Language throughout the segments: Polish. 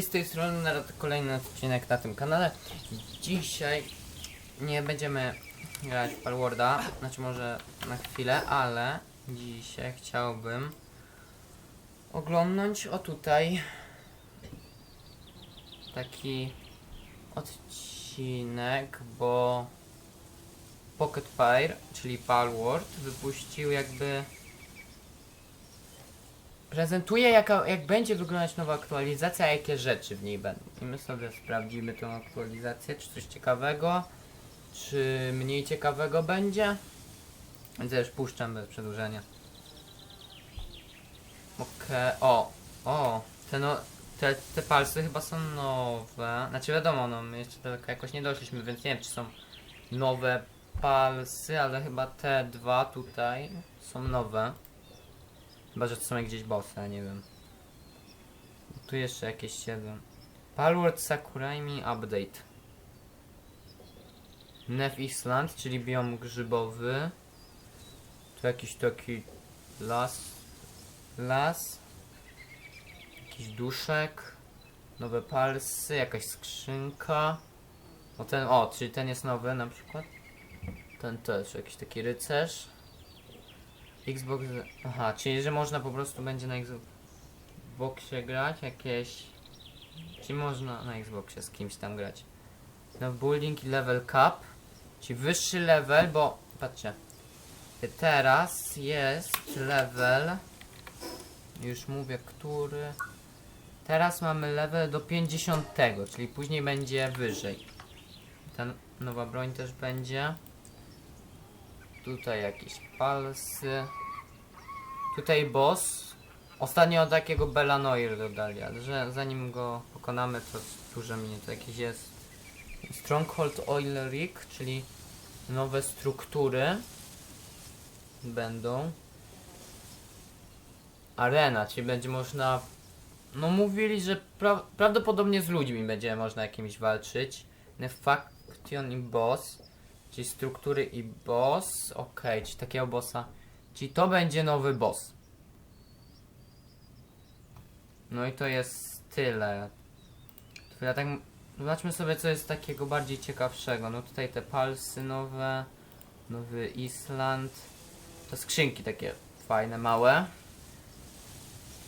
Z tej strony na kolejny odcinek na tym kanale. Dzisiaj nie będziemy grać w Palworda, znaczy może na chwilę, ale dzisiaj chciałbym oglądnąć o tutaj taki odcinek, bo Pocket Fire, czyli Palworld, wypuścił jakby prezentuje jaka, jak będzie wyglądać nowa aktualizacja, a jakie rzeczy w niej będą. I my sobie sprawdzimy tą aktualizację, czy coś ciekawego, czy mniej ciekawego będzie. Więc ja już puszczam bez przedłużenia. Okej, o, o, te, no, te, te palce chyba są nowe. Znaczy wiadomo, no my jeszcze daleko jakoś nie doszliśmy, więc nie wiem czy są nowe palsy, ale chyba te dwa tutaj są nowe. Chyba, że to są gdzieś bossy, nie wiem. Tu jeszcze jakieś siedzą. Palworld Sakuraimi Update. Nef Island, czyli biom grzybowy. Tu jakiś taki las. Las. Jakiś duszek. Nowe palsy, jakaś skrzynka. O ten, o, czyli ten jest nowy na przykład. Ten też, jakiś taki rycerz. Xbox. Aha, czyli że można po prostu będzie na Xboxie grać jakieś. Czyli można na Xboxie z kimś tam grać. No building level cap. Czyli wyższy level, bo patrzcie. Teraz jest level. Już mówię, który. Teraz mamy level do 50, czyli później będzie wyżej. Ta nowa broń też będzie. Tutaj jakieś palsy. Tutaj boss. Ostatnio takiego Belanoir dodali, ale że zanim go pokonamy, to dużo minie. To jakiś jest Stronghold Oil Rig, czyli nowe struktury będą. Arena, czyli będzie można. No mówili, że pra prawdopodobnie z ludźmi będzie można jakimiś walczyć. Faction i boss. Czyli struktury i boss. Okej, czyli takiego bossa. Czyli to będzie nowy boss. No i to jest tyle. Ja tak. Zobaczmy sobie co jest takiego bardziej ciekawszego. No tutaj te palsy nowe. Nowy Island. To skrzynki takie fajne, małe.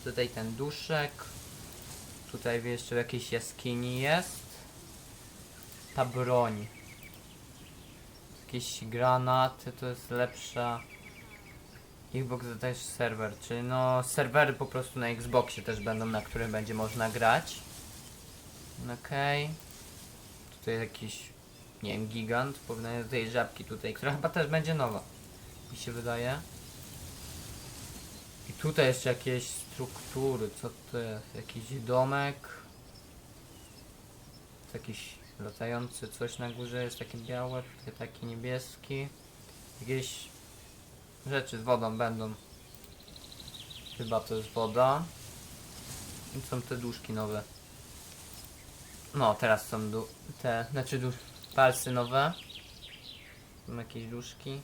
Tutaj ten duszek. Tutaj jeszcze w jakiejś jaskini jest. Ta broń jakieś granaty, to jest lepsza. Xbox to też serwer, czyli no serwery po prostu na Xboxie też będą, na którym będzie można grać. Okej. Okay. Tutaj jakiś, nie wiem, gigant, porównanie do tej żabki tutaj, która chyba też będzie nowa. Mi się wydaje. I tutaj jeszcze jakieś struktury, co to jest? Jakiś domek. To jakiś latający coś na górze jest takie białe, taki niebieski. Jakieś rzeczy z wodą będą. Chyba to jest woda. I są te duszki nowe. No, teraz są du te, znaczy dusz palsy nowe. Są jakieś duszki.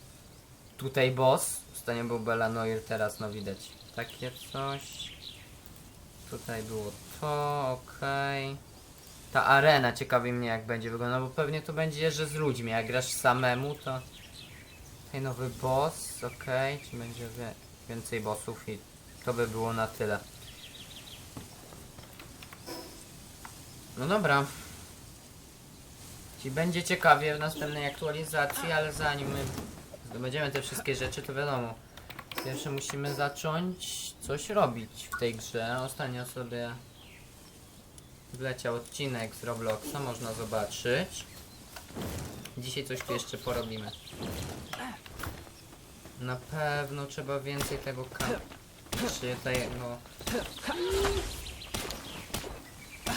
Tutaj boss. Ostatnio był Belanoir, teraz no widać takie coś. Tutaj było to, okej. Okay. Ta arena ciekawi mnie jak będzie wyglądała, bo pewnie to będzie, że z ludźmi. Jak grasz samemu, to tutaj nowy boss, ok, czy będzie więcej bossów i to by było na tyle. No dobra. Ci będzie ciekawie w następnej aktualizacji, ale zanim my zdobędziemy te wszystkie rzeczy, to wiadomo. Pierwsze musimy zacząć coś robić w tej grze. Ostatnio sobie wleciał odcinek z Robloxa, można zobaczyć. Dzisiaj coś tu jeszcze porobimy. Na pewno trzeba więcej tego kam... Czy tego...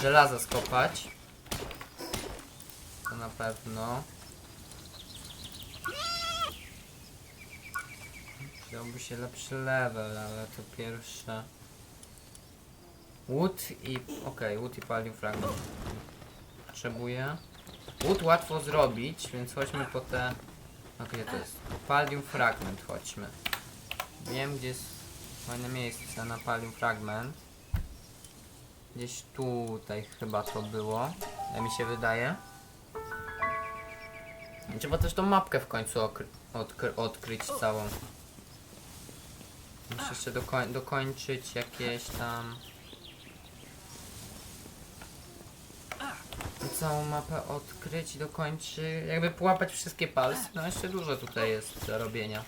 Żelaza skopać. To na pewno. Przydałby się lepszy level, ale to pierwsze... Wood i... okej, wood i palił fragment. Potrzebuję. Wood łatwo zrobić, więc chodźmy po te... Gdzie to jest? Palium fragment, chodźmy. Wiem, gdzie jest fajne miejsce na palium fragment. Gdzieś tutaj chyba to było. Jak mi się wydaje. Trzeba też tą mapkę w końcu odkry- odkryć całą. Muszę jeszcze dokoń dokończyć jakieś tam... Całą mapę odkryć, dokończyć, jakby połapać wszystkie palce. No jeszcze dużo tutaj jest do robienia.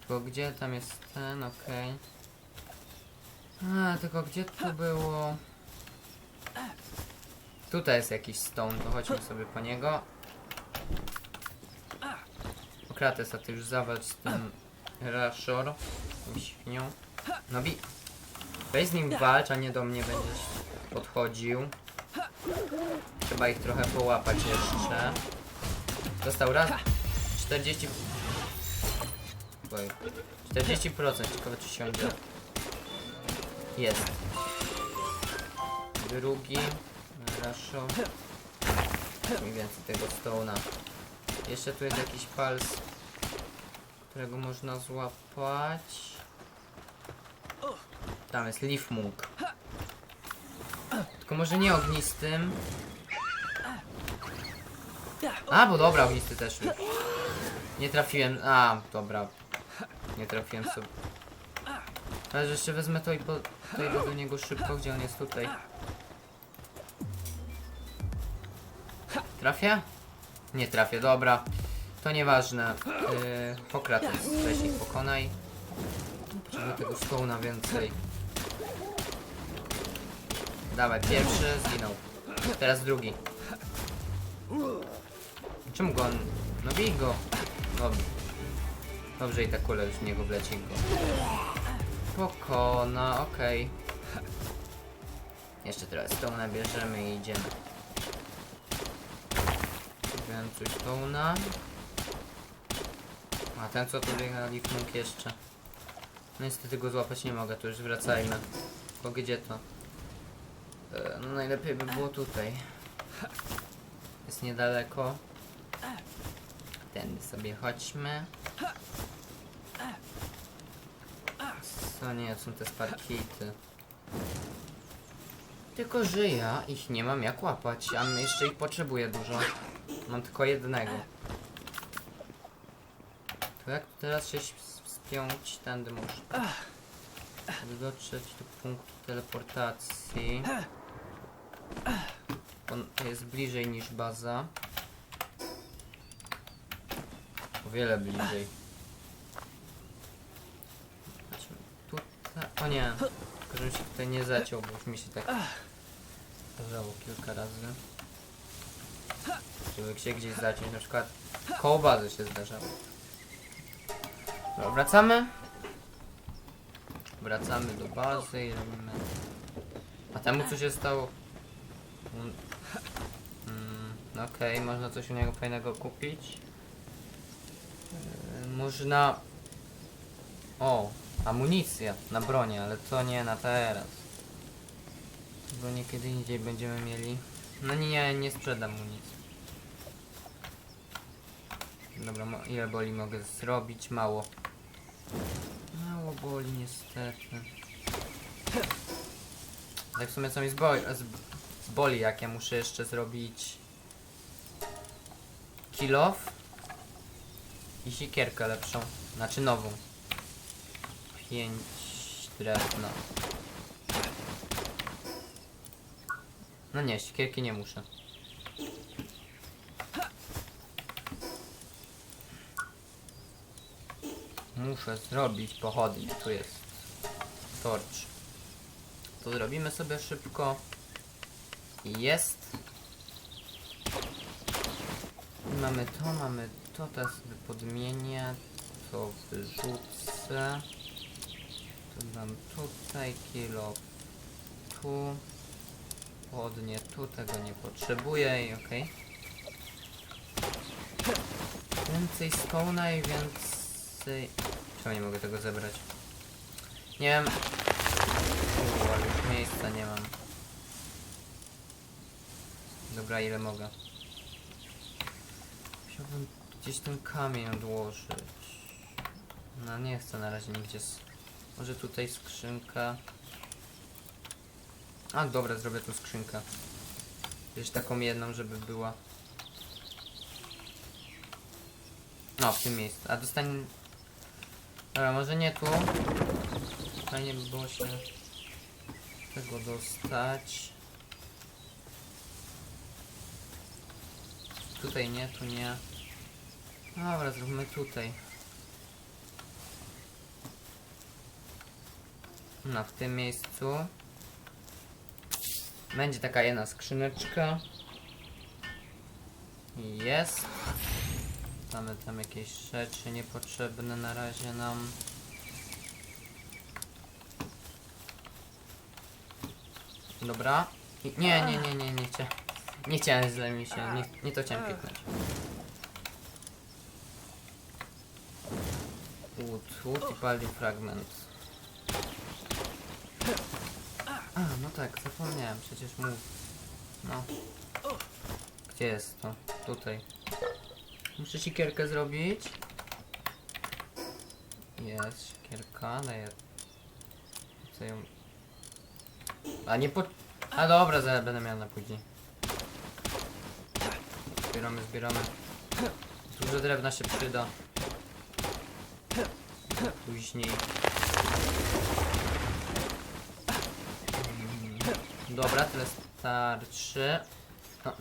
Tylko gdzie tam jest ten, okej. A, tylko gdzie to było? Tutaj jest jakiś stone, to chodźmy sobie po niego. Okrates, a ty już zawalcz z tym Rashor, świnią. No bi... Weź z nim walcz, a nie do mnie będziesz podchodził. Trzeba ich trochę połapać jeszcze. Dostał raz. 40... Oj. 40%, ciekawe czy się uda. Jest. Drugi. Raszo. Mniej więcej tego stołna. Jeszcze tu jest jakiś pals, którego można złapać. Tam jest leaf munk. Tylko może nie ognistym. A, bo dobra, ognisty też. Nie trafiłem. A, dobra. Nie trafiłem sobie. Ale jeszcze wezmę to i po, to idę do niego szybko, gdzie on jest tutaj. Trafię? Nie trafię, dobra. To nieważne. Yy, Pokrates, weź ich pokonaj. Potrzebuję tego stołna więcej. Dawaj, pierwszy zginął. Teraz drugi. Czemu go on... No bij go. Dobrze. Dobrze i ta kula już w niego wleci go. Pokona, okej. Jeszcze teraz stołna bierzemy i idziemy. Więcej stołna. A ten co tu biega mógł jeszcze. No niestety go złapać nie mogę, to już wracajmy. Bo gdzie to? E, no najlepiej by było tutaj. Jest niedaleko. Tędy sobie chodźmy. Co nie, są te sparkity. Tylko, że ja ich nie mam jak łapać, a jeszcze ich potrzebuję dużo. Mam tylko jednego. To jak teraz się spiąć? Tędy można. Żeby dotrzeć do punktu teleportacji. On jest bliżej niż baza. O wiele bliżej. Chodźmy Tutaj. O nie. Tylko żebym się tutaj nie zaciął, bo już mi się tak zdarzało kilka razy. Żeby się gdzieś zaciąć, na przykład koło bazy się zdarzało. Dobra, wracamy. Wracamy do bazy i robimy... A temu co się stało? Mm, mm, Okej, można coś u niego fajnego kupić. Yy, można... O, amunicja na bronię, ale to nie na teraz. Bronię kiedy indziej będziemy mieli. No nie, nie sprzedam amunicji. Dobra, ile boli mogę zrobić? Mało. Mało boli niestety. Tak w sumie co mi zboli, zboli jak ja muszę jeszcze zrobić kill off i sikierkę lepszą, znaczy nową. 5 drewna. No nie, sikierki nie muszę. Muszę zrobić pochodnie. Tu jest torcz. To zrobimy sobie szybko. Jest. Mamy to, mamy to, teraz sobie podmienię. To wyrzucę. To dam tutaj, kilo tu. Podnie tu, tego nie potrzebuję i okej. Więcej stona i więcej... Czemu nie mogę tego zebrać? Nie wiem. Uuu, już miejsca nie mam. Dobra, ile mogę? Chciałbym gdzieś ten kamień odłożyć. No nie chcę na razie nigdzie. Może tutaj skrzynka. A dobra, zrobię tu skrzynkę. Już taką jedną, żeby była. No, w tym miejscu. A dostań... Dobra, może nie tu. Fajnie by było się tego dostać. Tutaj nie, tu nie. Dobra, zróbmy tutaj. No, w tym miejscu. Będzie taka jedna skrzyneczka. Jest. Mamy tam jakieś rzeczy niepotrzebne na razie nam. Dobra. I- Nie, nie, nie, nie, nie chciałem. Nie chciałem źle mi się. Nie, nie to chciałem kliknąć. Wood, wood i pali fragment. A, no tak, zapomniałem, przecież mów. No. Gdzie jest to? Tutaj. Muszę siekierkę zrobić. Jest siekierka, daję. Co ją... A nie po... A dobra, zaraz będę miał na później. Zbieramy, zbieramy. Dużo drewna się przyda. Później. Dobra, tyle starczy. No.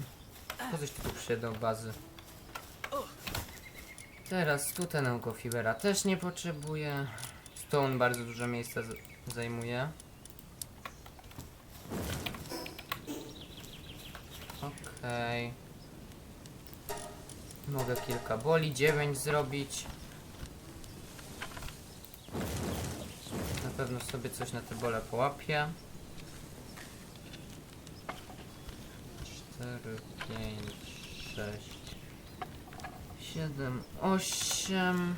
Po coś tu przyjdę do bazy. Teraz tutaj naukofibera też nie potrzebuję. Stone bardzo dużo miejsca zajmuje. Okej. Mogę kilka boli, 9 zrobić. Pewno sobie coś na te bole połapię. 4, 5, 6, 7, 8.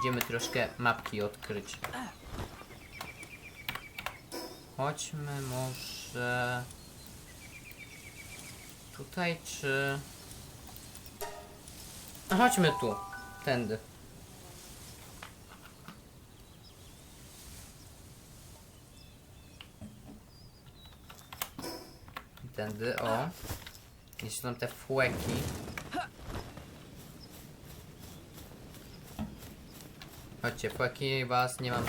Idziemy troszkę mapki odkryć. Chodźmy może tutaj czy... A chodźmy tu, tędy. Tędy, o. Jeszcze są te fłeki. Chodźcie, fłeki was nie mam.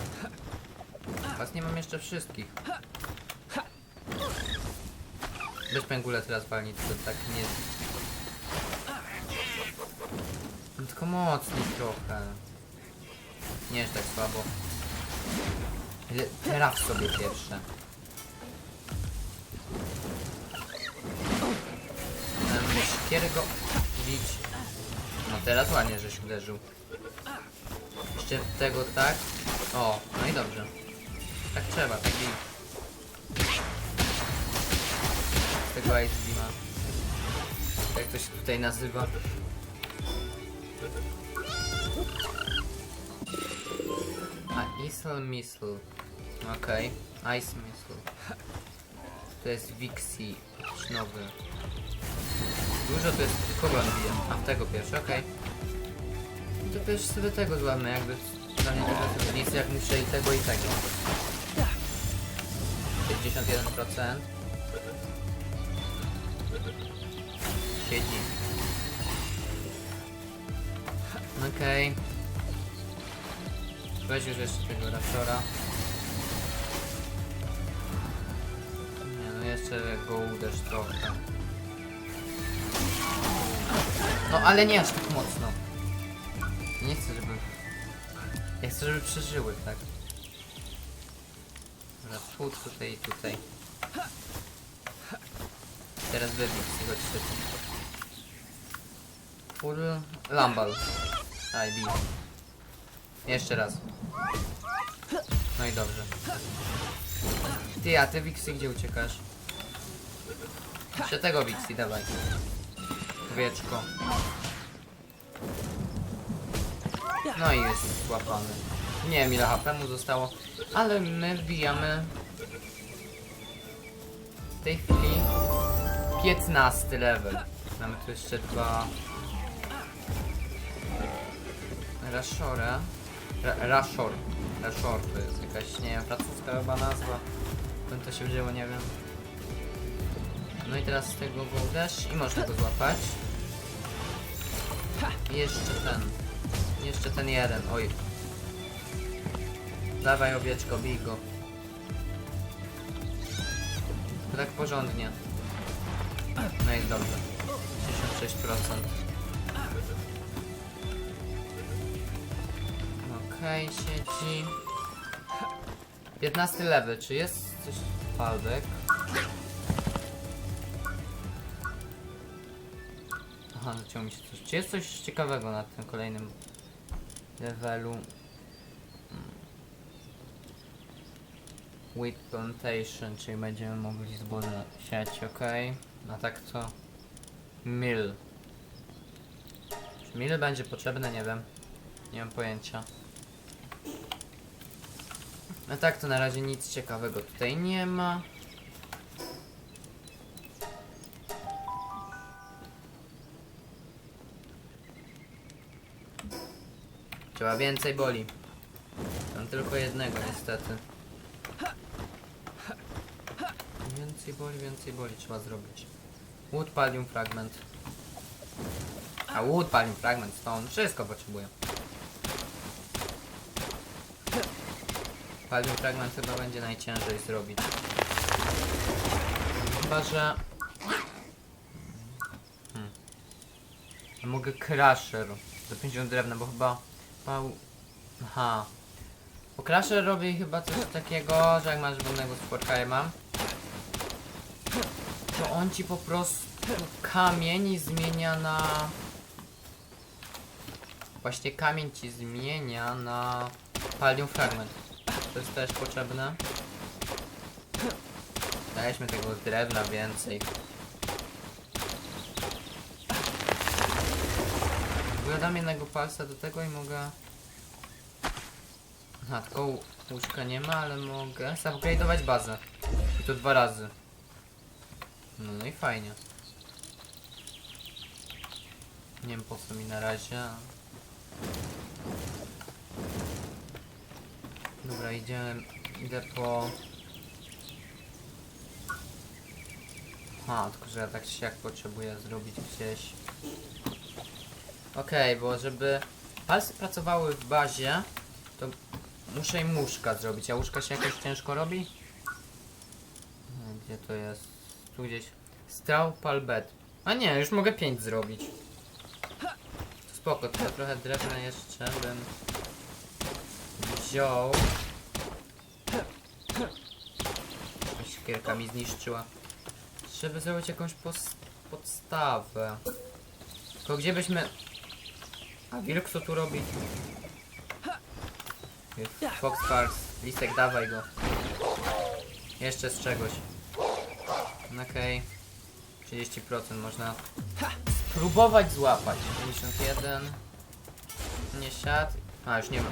Was nie mam jeszcze wszystkich. Bez pęgule teraz walnić, to tak nie... No Tylko mocniej trochę. Nie jest tak słabo. Teraz sobie pierwsze. Em, Siekiery go bić. No teraz ładnie, żeś uderzył. Jeszcze tego tak. O, no i dobrze. Tak trzeba, tak i... Tego Ice Beama. Jak to się tutaj nazywa. A, Isle Missile. Okej. Ice Missile. To jest Vixie. Nowy. Dużo to jest... Kogo on bije? A, tego pierwszy, okej. No To pierwszy sobie tego złamy, jakby... Dla mnie to nie jest jak muszę i tego i tego. 51%. Siedzi. Okej. Weź już jeszcze tego raptora. Nie no, jeszcze go uderz trochę. No ale nie aż tak mocno. Nie chcę, żeby... Ja chcę, żeby przeżyły, tak. Dobra, tu, tutaj i tutaj. Teraz wybij, chodźcie tu. Full Lambal. Bij. Jeszcze raz. No i dobrze. Ty, a ty Wixi gdzie uciekasz? Jeszcze tego Wixi, dawaj. No i jest złapany. Nie wiem ile HP mu zostało, ale my wbijamy w tej chwili 15 level. Mamy tu jeszcze dwa Rashora. Ra- Rashor. Rashor to jest jakaś, nie wiem, francuska chyba nazwa. Skąd to się wzięło, nie wiem. No i teraz z tego go uderz i można go złapać. Jeszcze ten. Jeszcze ten jeden, oj. Dawaj owieczko, bij go. Tak porządnie. No i dobrze. 66%. Okej, siedzi. 15 level, czy jest coś Waldek? Aha, zaciął mi się coś. Czy jest coś ciekawego na tym kolejnym levelu? Hmm. Wheat Plantation, czyli będziemy mogli zboże siać, ok? A tak to... Mill. Czy mill będzie potrzebne? Nie wiem. Nie mam pojęcia. No tak, to na razie nic ciekawego tutaj nie ma. Trzeba więcej boli. Mam tylko jednego niestety. Więcej boli, więcej boli trzeba zrobić. Wood Pallium Fragment. A Wood Pallium Fragment, Stone, wszystko potrzebuję. Pallium Fragment chyba będzie najciężej zrobić. Chyba, że... Hmm. Mogę Crusher do 50 drewna, bo chyba... Pał... Aha. Bo Crusher robi chyba coś takiego, że jak masz wolnego Sporkajma, to on ci po prostu kamień zmienia na... Właśnie kamień ci zmienia na Pallium Fragment. To jest też potrzebne. Daliśmy tego drewna więcej. Bo ja dam jednego palca do tego i mogę... Aha, tylko łóżka nie ma, ale mogę upgrade'ować bazę. I to dwa razy. No, no i fajnie. Nie wiem po co mi na razie. Dobra, idziemy. Idę po. A, tylko że ja tak się jak potrzebuję zrobić gdzieś. Okej, bo żeby palce pracowały w bazie, to muszę im łóżka zrobić. A łóżka się jakoś ciężko robi? No, Gdzie to jest? Tu gdzieś. Straw palbed. A nie, już mogę 5 zrobić. Spoko, ja trochę drewna jeszcze bym wziął. Siekierka mi zniszczyła. Żeby zrobić jakąś podstawę. Tylko gdzie byśmy... A wilk co tu robi? Fox Parks. Listek, dawaj go. Jeszcze z czegoś. Okej. 30% można spróbować złapać. 51. Nie siadł. A, już nie ma.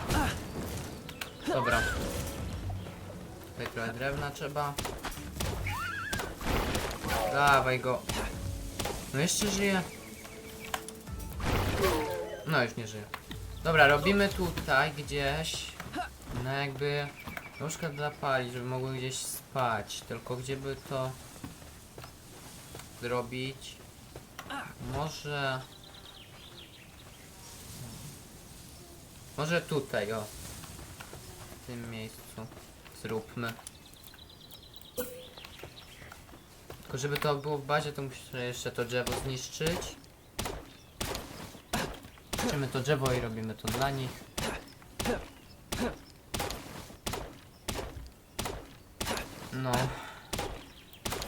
Dobra. Tutaj trochę drewna trzeba. Dawaj go. No jeszcze żyje. No już nie żyje. Dobra, robimy tutaj gdzieś. No jakby łóżka dla pali, żeby mogły gdzieś spać. Tylko gdzie by to zrobić? Może... Może tutaj, o. W tym miejscu. Zróbmy. Tylko żeby to było w bazie, to muszę jeszcze to drzewo zniszczyć. Niszczymy to drzewo i robimy to dla nich. No.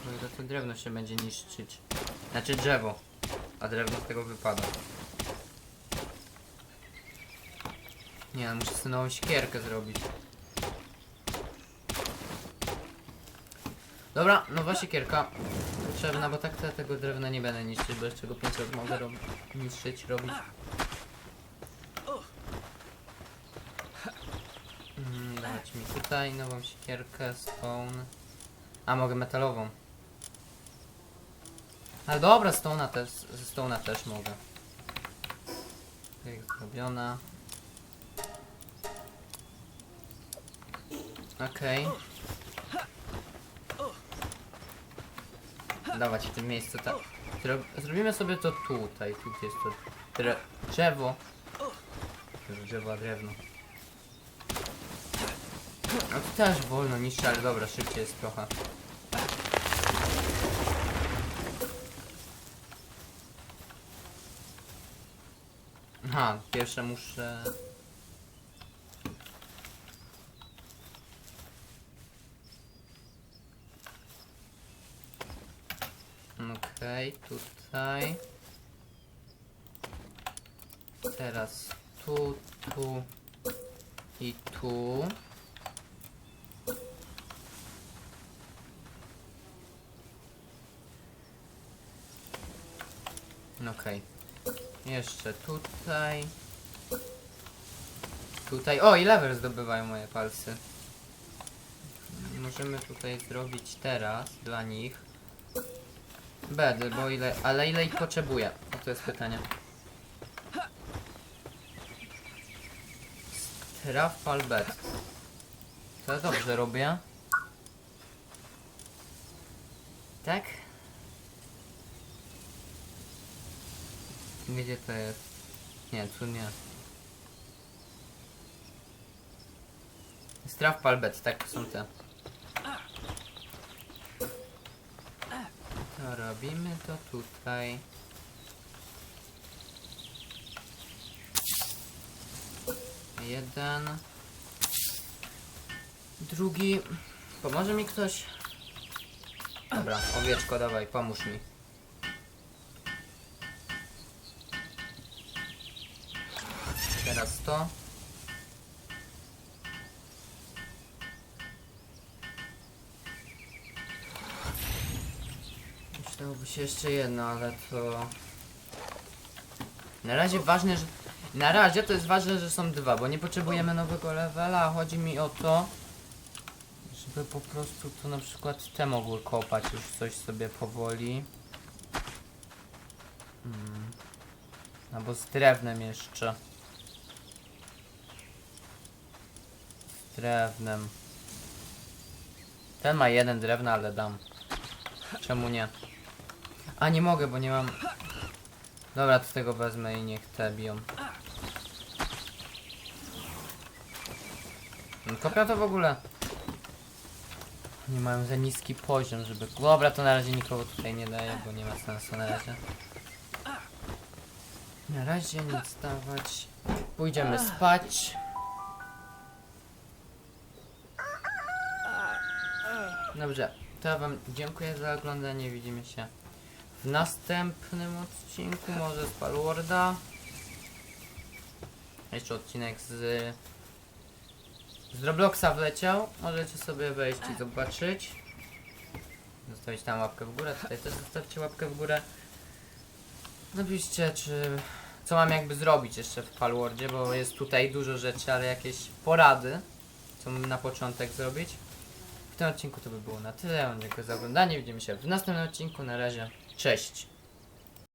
No i to, to drewno się będzie niszczyć. Znaczy drzewo. A drewno z tego wypada. Nie, no muszę sobie nową siekierkę zrobić. Dobra, nowa siekierka. Potrzebna, bo tak to tego drewna nie będę niszczyć, bo jeszcze go 5 razy mogę rob niszczyć, robić. Mm, tutaj nową siekierkę, stone. A, mogę metalową. Ale dobra, stona też, ze stona też mogę. Tak zrobiona. Okej. Dawać w tym miejscu tak. Zrobimy sobie to tutaj. Tu jest to drzewo. Drzewo, a drewno. No to też wolno niszczy, ale dobra, szybciej jest trochę. Aha, pierwsze muszę... Okej, tutaj. Teraz tu, tu i tu. Okej. Jeszcze tutaj. Tutaj. O, i level zdobywają moje palce. Możemy tutaj zrobić teraz dla nich. Bedy, bo ile. Ale ile ich potrzebuję? O to jest pytanie. Trafal bed. To dobrze robię. Tak? Gdzie to jest? Nie, tu nie. Straf palbet, tak są te. To robimy to tutaj. Jeden. Drugi. Pomoże mi ktoś? Dobra, owieczko, dawaj, pomóż mi. To. Przydałoby się jeszcze jedno, ale to... Na razie ważne, że... Na razie to jest ważne, że są dwa, bo nie potrzebujemy nowego levela, chodzi mi o to, żeby po prostu to na przykład te mogły kopać już coś sobie powoli. Hmm. Albo z drewnem jeszcze. Drewnem. Ten ma jeden drewno, ale dam. Czemu nie? A nie mogę, bo nie mam. Dobra, to tego wezmę i niech te biją. No, Kopia to w ogóle. Nie mają za niski poziom, żeby. Dobra, to na razie nikogo tutaj nie daję, bo nie ma sensu na razie. Na razie nic dawać. Pójdziemy spać. Dobrze, to ja wam dziękuję za oglądanie. Widzimy się w następnym odcinku, może z Palworda. Jeszcze odcinek z z Robloxa wleciał. Możecie sobie wejść i zobaczyć. Zostawić tam łapkę w górę. Tutaj też zostawcie łapkę w górę. Napiszcie, czy co mam jakby zrobić jeszcze w Palwordzie, bo jest tutaj dużo rzeczy, ale jakieś porady, co mam na początek zrobić. W tym odcinku to by było na tyle. Dziękuję za oglądanie. Widzimy się w następnym odcinku. Na razie. Cześć.